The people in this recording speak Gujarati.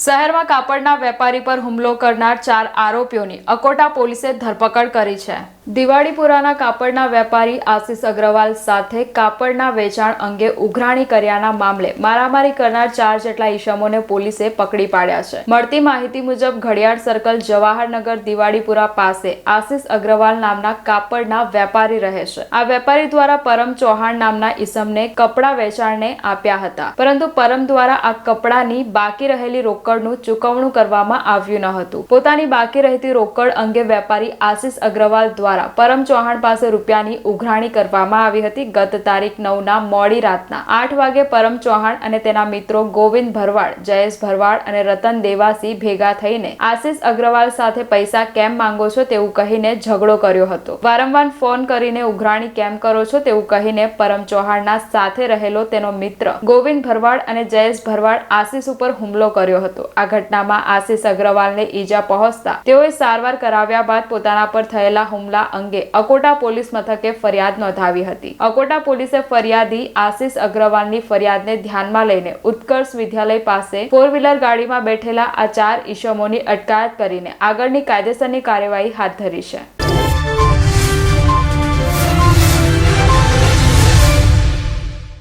શહેરમાં કાપડના વેપારી પર હુમલો કરનાર ચાર આરોપીઓની અકોટા પોલીસે ધરપકડ કરી છે. દિવાળીપુરાના કાપડના વેપારી આશિષ અગ્રવાલ સાથે કાપડના વેચાણ અંગે ઉઘરાણી કર્યાના મામલે મારામારી કરનાર ચાર જેટલા ઈસમોને પોલીસે પકડી પાડ્યા છે. મળતી માહિતી મુજબ ઘડિયાળ સર્કલ જવાહરનગર દિવાળીપુરા પાસે આશિષ અગ્રવાલ નામના કાપડના વેપારી રહે છે. આ વેપારી દ્વારા પરમ ચૌહાણ નામના ઈસમને કપડા વેચાણને આપ્યા હતા. પરંતુ પરમ દ્વારા આ કપડાની બાકી રહેલી રોકડનું ચૂકવણું કરવામાં આવ્યું ન હતું. પોતાની બાકી રહેતી રોકડ અંગે વેપારી આશિષ અગ્રવાલ દ્વારા પરમ ચૌહાણ પાસે રૂપિયાની ઉઘરાણી કરવામાં આવી હતી. ગત તારીખ નવના મોડી રાતના આઠ વાગે પરમ ચૌહાણ અને તેના મિત્રો ગોવિંદ ભરવાડ, જયેશ ભરવાડ અને રતન દેવાસી ભેગા થઈને આશિષ અગ્રવાલ સાથે પૈસા કેમ માંગો છો તેવું કહીને ઝઘડો કર્યો હતો. વારંવાર ફોન કરીને ઉઘરાણી કેમ કરો છો તેવું કહીને પરમ ચૌહાણના સાથે રહેલો તેનો મિત્ર ગોવિંદ ભરવાડ અને જયેશ ભરવાડ આશિષ ઉપર હુમલો કર્યો હતો. આ ઘટનામાં આશિષ અગ્રવાલને ઈજા પહોંચતા તેઓએ સારવાર કરાવ્યા બાદ પોતાના પર થયેલા હુમલા અંગે અકોટા પોલીસ મથકે ફરિયાદ નોંધાવી હતી. અકોટા પોલીસે ફરિયાદી આશિષ અગ્રવાલની ફરિયાદને ધ્યાનમાં લઈને ઉત્કર્ષ વિદ્યાલય પાસે ફોર વ્હીલર ગાડીમાં બેઠેલા આ ચાર ઈસમોની અટકાયત કરીને આગળની કાયદેસરની કાર્યવાહી હાથ ધરી છે.